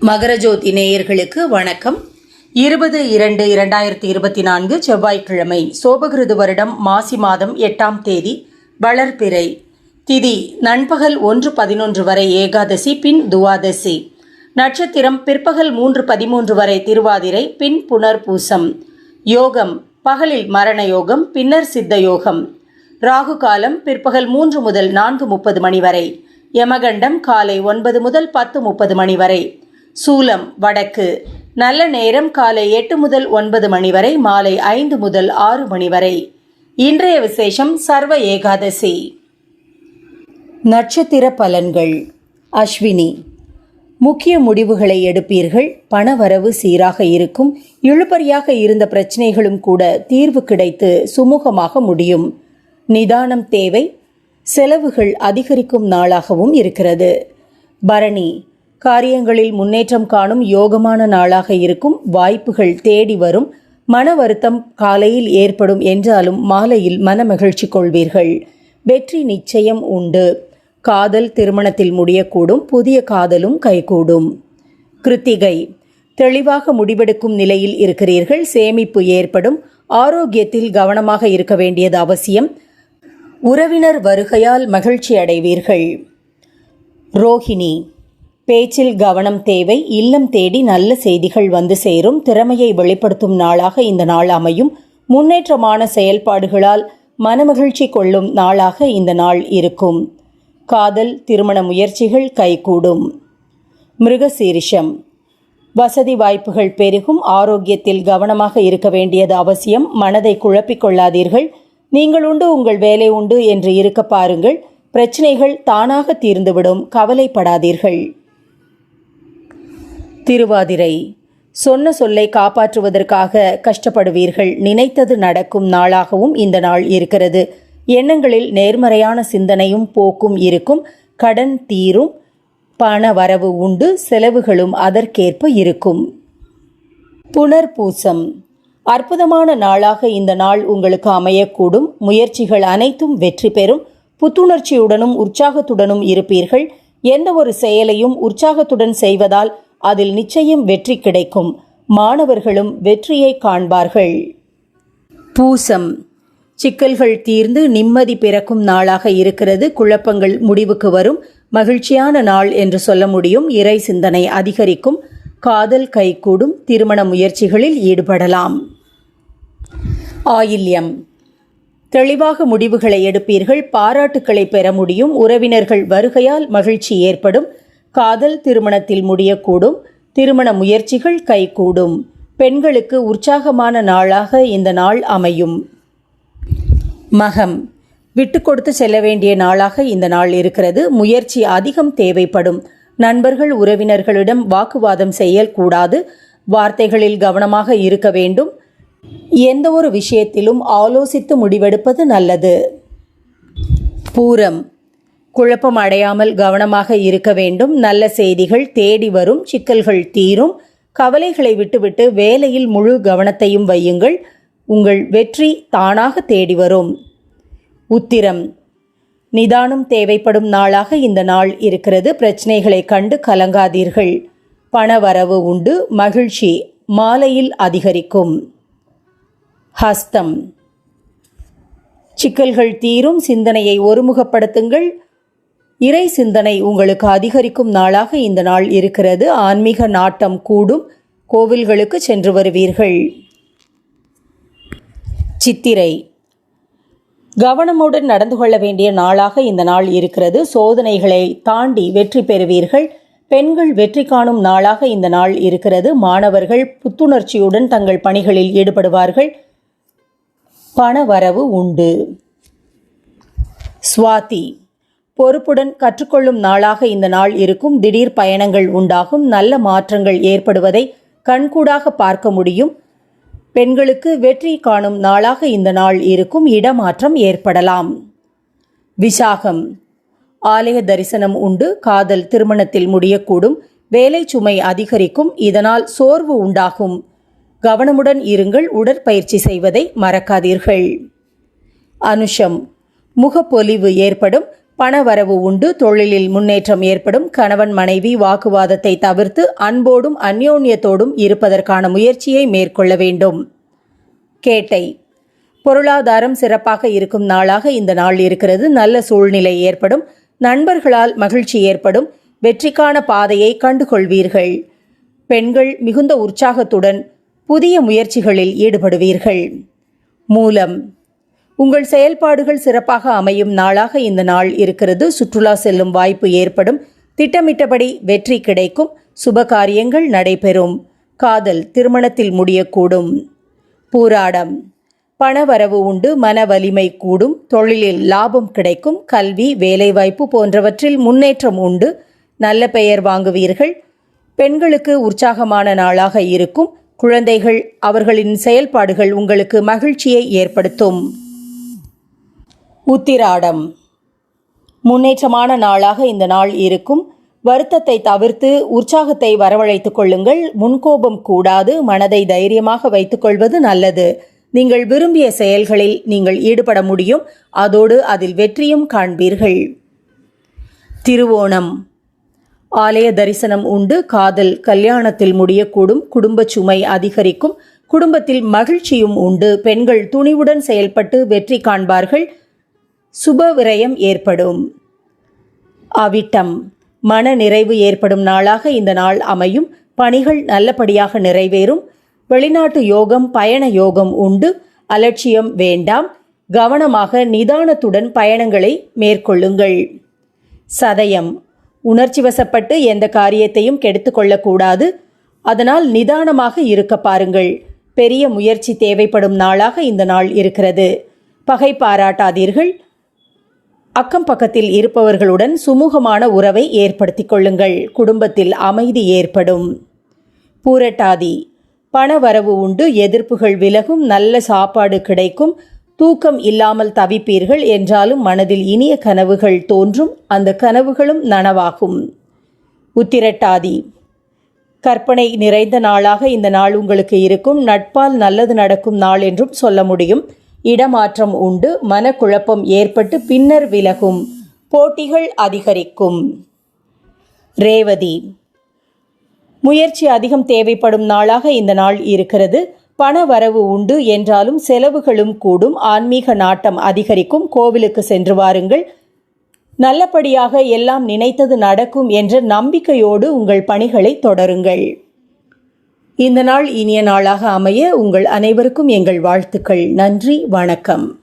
மகரஜோதி நேயர்களுக்கு வணக்கம். இருபது இரண்டு இரண்டாயிரத்தி இருபத்தி நான்கு செவ்வாய்க்கிழமை சோபகிருது வருடம் மாசி மாதம் எட்டாம் தேதி வளர்பிறை. திதி நண்பகல் ஒன்று பதினொன்று வரை ஏகாதசி பின் துவாதசி. நட்சத்திரம் பிற்பகல் மூன்று பதிமூன்று வரை திருவாதிரை பின் புனர்பூசம். யோகம் பகலில் மரண யோகம் பின்னர் சித்த யோகம். ராகு காலம் பிற்பகல் மூன்று முதல் நான்கு முப்பது மணி வரை. யமகண்டம் காலை ஒன்பது முதல் பத்து முப்பது மணி வரை. சூலம் வடக்கு. நல்ல நேரம் காலை எட்டு முதல் ஒன்பது மணி வரை மாலை ஐந்து முதல் ஆறு மணி வரை. இன்றைய விசேஷம் சர்வ ஏகாதசி. நட்சத்திர பலன்கள். அஸ்வினி முக்கிய முடிவுகளை எடுப்பீர்கள் பணவரவு சீராக இருக்கும் இழுபறியாக இருந்த பிரச்சனைகளும் கூட தீர்வு கிடைத்து சுமூகமாக முடியும். நிதானம் தேவை செலவுகள் அதிகரிக்கும் நாளாகவும் இருக்கிறது. பரணி காரியங்களில் முன்னேற்றம் காணும் யோகமான நாளாக இருக்கும். வாய்ப்புகள் தேடி வரும். மன வருத்தம் காலையில் ஏற்படும் என்றாலும் மாலையில் மனமகிழ்ச்சி கொள்வீர்கள். வெற்றி நிச்சயம் உண்டு. காதல் திருமணத்தில் முடியக்கூடும். புதிய காதலும் கைகூடும். கிருத்திகை. தெளிவாக முடிவெடுக்கும் நிலையில் இருக்கிறீர்கள். சேமிப்பு ஏற்படும். ஆரோக்கியத்தில் கவனமாக இருக்க வேண்டியது அவசியம். உறவினர் வருகையால் மகிழ்ச்சி அடைவீர்கள். ரோஹிணி. பேச்சில் கவனம் தேவை இல்லம் தேடி நல்ல செய்திகள் வந்து சேரும். திறமையை வெளிப்படுத்தும் நாளாக இந்த நாள் அமையும். முன்னேற்றமான செயல்பாடுகளால் மனமகிழ்ச்சி கொள்ளும் நாளாக இந்த நாள் இருக்கும். காதல் திருமண முயற்சிகள் கைகூடும். மிருகசீரிஷம். வசதி வாய்ப்புகள் பெருகும். ஆரோக்கியத்தில் கவனமாக இருக்க வேண்டியது அவசியம். மனதை குழப்பிக் கொள்ளாதீர்கள். நீங்கள் உண்டு உங்கள் வேலை உண்டு என்று இருக்க பாருங்கள். பிரச்சனைகள் தானாக தீர்ந்துவிடும். கவலைப்படாதீர்கள். திருவாதிரை. சொன்ன சொல்லை காப்பாற்றுவதற்காக கஷ்டப்படுவீர்கள். நினைத்தது நடக்கும் நாளாகவும் இந்த நாள் இருக்கிறது. எண்ணங்களில் நேர்மறையான சிந்தனையும் போக்கும் இருக்கும். கடன் தீரும். பண வரவு உண்டு. செலவுகளும் அதற்கேற்ப இருக்கும். புனர்பூசம். அற்புதமான நாளாக இந்த நாள் உங்களுக்கு அமையக்கூடும். முயற்சிகள் அனைத்தும் வெற்றி பெறும். புத்துணர்ச்சியுடனும் உற்சாகத்துடனும் இருப்பீர்கள். எந்த ஒரு செயலையும் உற்சாகத்துடன் செய்வதால் அதில் நிச்சயம் வெற்றி கிடைக்கும். மாணவர்களும் வெற்றியை காண்பார்கள். பூசம். சிக்கல்கள் தீர்ந்து நிம்மதி பிறக்கும் நாளாக இருக்கிறது. குழப்பங்கள் முடிவுக்கு வரும். மகிழ்ச்சியான நாள் என்று சொல்ல முடியும். இறை சிந்தனை அதிகரிக்கும். காதல் கைகூடும். திருமண முயற்சிகளில் ஈடுபடலாம். ஆயில்யம். தெளிவாக முடிவுகளை எடுப்பீர்கள். பாராட்டுக்களை பெற முடியும். உறவினர்கள் வருகையால் மகிழ்ச்சி ஏற்படும். காதல் திருமணத்தில் முடியக்கூடும். திருமண முயற்சிகள் கைகூடும். பெண்களுக்கு உற்சாகமான நாளாக இந்த நாள் அமையும். மகம். விட்டு கொடுத்து செல்ல வேண்டிய நாளாக இந்த நாள் இருக்கிறது. முயற்சி அதிகம் தேவைப்படும். நண்பர்கள் உறவினர்களிடம் வாக்குவாதம் செய்யக்கூடாது. வார்த்தைகளில் கவனமாக இருக்க வேண்டும். எந்த ஒரு விஷயத்திலும் ஆலோசித்து முடிவெடுப்பது நல்லது. பூரம். குழப்பம் அடையாமல் கவனமாக இருக்க வேண்டும். நல்ல செய்திகள் தேடி வரும் சிக்கல்கள் தீரும். கவலைகளை விட்டுவிட்டு வேலையில் முழு கவனத்தையும் வையுங்கள். உங்கள் வெற்றி தானாக தேடி வரும். உத்திரம். நிதானம் தேவைப்படும் நாளாக இந்த நாள் இருக்கிறது. பிரச்சனைகளை கண்டு கலங்காதீர்கள். பணவரவு உண்டு மகிழ்ச்சி மாலையில் அதிகரிக்கும். ஹஸ்தம். சிக்கல்கள் தீரும் சிந்தனையை ஒருமுகப்படுத்துங்கள். இறை சிந்தனை உங்களுக்கு அதிகரிக்கும் நாளாக இந்த நாள் இருக்கிறது. ஆன்மீக நாட்டம் கூடும். கோவில்களுக்கு சென்று வருவீர்கள். சித்திரை. கவனமுடன் நடந்து கொள்ள வேண்டிய நாளாக இந்த நாள் இருக்கிறது. சோதனைகளை தாண்டி வெற்றி பெறுவீர்கள். பெண்கள் வெற்றி காணும் நாளாக இந்த நாள் இருக்கிறது. மாணவர்கள் புத்துணர்ச்சியுடன் தங்கள் பணிகளில் ஈடுபடுவார்கள். பண வரவு உண்டு. சுவாதி. பொறுப்புடன் கற்றுக்கொள்ளும் நாளாக இந்த நாள் இருக்கும். திடீர் பயணங்கள் உண்டாகும். நல்ல மாற்றங்கள் ஏற்படுவதை கண்கூடாக பார்க்க முடியும். பெண்களுக்கு வெற்றி காணும் நாளாக இந்த நாள் இருக்கும். இடமாற்றம் ஏற்படலாம். விசாகம். ஆலய தரிசனம் உண்டு. காதல் திருமணத்தில் முடியக்கூடும். வேலை சுமை அதிகரிக்கும். இதனால் சோர்வு உண்டாகும். கவனமுடன் இருங்கள். உடற்பயிற்சி செய்வதை மறக்காதீர்கள். அனுஷம். முகப்பொலிவு ஏற்படும். பணவரவு உண்டு. தொழிலில் முன்னேற்றம் ஏற்படும். கணவன் மனைவி வாக்குவாதத்தை தவிர்த்து அன்போடும் அந்யோன்யத்தோடும் இருப்பதற்கான முயற்சியை மேற்கொள்ள வேண்டும். கேட்டை. பொருளாதாரம் சிறப்பாக இருக்கும் நாளாக இந்த நாள் இருக்கிறது. நல்ல சூழ்நிலை ஏற்படும். நண்பர்களால் மகிழ்ச்சி ஏற்படும். வெற்றிக்கான பாதையை கண்டுகொள்வீர்கள். பெண்கள் மிகுந்த உற்சாகத்துடன் புதிய முயற்சிகளில் ஈடுபடுவீர்கள். மூலம். உங்கள் செயல்பாடுகள் சிறப்பாக அமையும் நாளாக இந்த நாள் இருக்கிறது. சுற்றுலா செல்லும் வாய்ப்பு ஏற்படும். திட்டமிட்டபடி வெற்றி கிடைக்கும். சுப காரியங்கள் நடைபெறும். காதல் திருமணத்தில் முடியக்கூடும். பூராடம். பணவரவு உண்டு. மன வலிமை கூடும். தொழிலில் லாபம் கிடைக்கும். கல்வி வேலைவாய்ப்பு போன்றவற்றில் முன்னேற்றம் உண்டு. நல்ல பெயர் வாங்குவீர்கள். பெண்களுக்கு உற்சாகமான நாளாக இருக்கும். குழந்தைகள் அவர்களின் செயல்பாடுகள் உங்களுக்கு மகிழ்ச்சியை ஏற்படுத்தும். உத்திராடம். முன்னேற்றமான நாளாக இந்த நாள் இருக்கும். வருத்தத்தை தவிர்த்து உற்சாகத்தை வரவழைத்துக் கொள்ளுங்கள். முன்கோபம் கூடாது. மனதை தைரியமாக வைத்துக்கொள்வது நல்லது. நீங்கள் விரும்பிய செயல்களில் நீங்கள் ஈடுபட முடியும். அதோடு அதில் வெற்றியும் காண்பீர்கள். திருவோணம். ஆலய தரிசனம் உண்டு. காதல் கல்யாணத்தில் முடியக்கூடும். குடும்ப சுமை அதிகரிக்கும். குடும்பத்தில் மகிழ்ச்சியும் உண்டு. பெண்கள் துணிவுடன் செயல்பட்டு வெற்றி காண்பார்கள். சுப விரயம் ஏற்படும். அவிட்டம். மன நிறைவு ஏற்படும் நாளாக இந்த நாள் அமையும். பணிகள் நல்லபடியாக நிறைவேறும். வெளிநாட்டு யோகம் பயண யோகம் உண்டு. அலட்சியம் வேண்டாம். கவனமாக நிதானத்துடன் பயணங்களை மேற்கொள்ளுங்கள். சதயம். உணர்ச்சி வசப்பட்டு எந்த காரியத்தையும் கெடுத்துக்கொள்ளக்கூடாது அதனால் நிதானமாக இருக்க பாருங்கள். பெரிய முயற்சி தேவைப்படும் நாளாக இந்த நாள் இருக்கிறது. பகை பாராட்டாதீர்கள். அக்கம் பக்கத்தில் இருப்பவர்களுடன் சுமூகமான உறவை ஏற்படுத்திக் கொள்ளுங்கள். குடும்பத்தில் அமைதி ஏற்படும். பூரட்டாதி. பணவரவு உண்டு எதிர்ப்புகள் விலகும் நல்ல சாப்பாடு கிடைக்கும் தூக்கம் இல்லாமல் தவிப்பீர்கள் என்றாலும் மனதில் இனிய கனவுகள் தோன்றும் அந்த கனவுகளும் நனவாகும். உத்திரட்டாதி. கற்பனை நிறைந்த நாளாக இந்த நாள் உங்களுக்கு இருக்கும் நட்பால் நல்லது நடக்கும் நாள் என்றும் சொல்ல முடியும். இடமாற்றம் உண்டு. மனக்குழப்பம் ஏற்பட்டு பின்னர் விலகும். போட்டிகள் அதிகரிக்கும். ரேவதி. முயற்சி அதிகம் தேவைப்படும் நாளாக இந்த நாள் இருக்கிறது. பண வரவு உண்டு. என்றாலும் செலவுகளும் கூடும். ஆன்மீக நாட்டம் அதிகரிக்கும். கோவிலுக்கு சென்று வாருங்கள். நல்லபடியாக எல்லாம் நினைத்தது நடக்கும் என்ற நம்பிக்கையோடு உங்கள் பணிகளை தொடருங்கள். இந்த நாள் இனிய நாளாக அமைய உங்கள் அனைவருக்கும் எங்கள் வாழ்த்துக்கள். நன்றி வணக்கம்.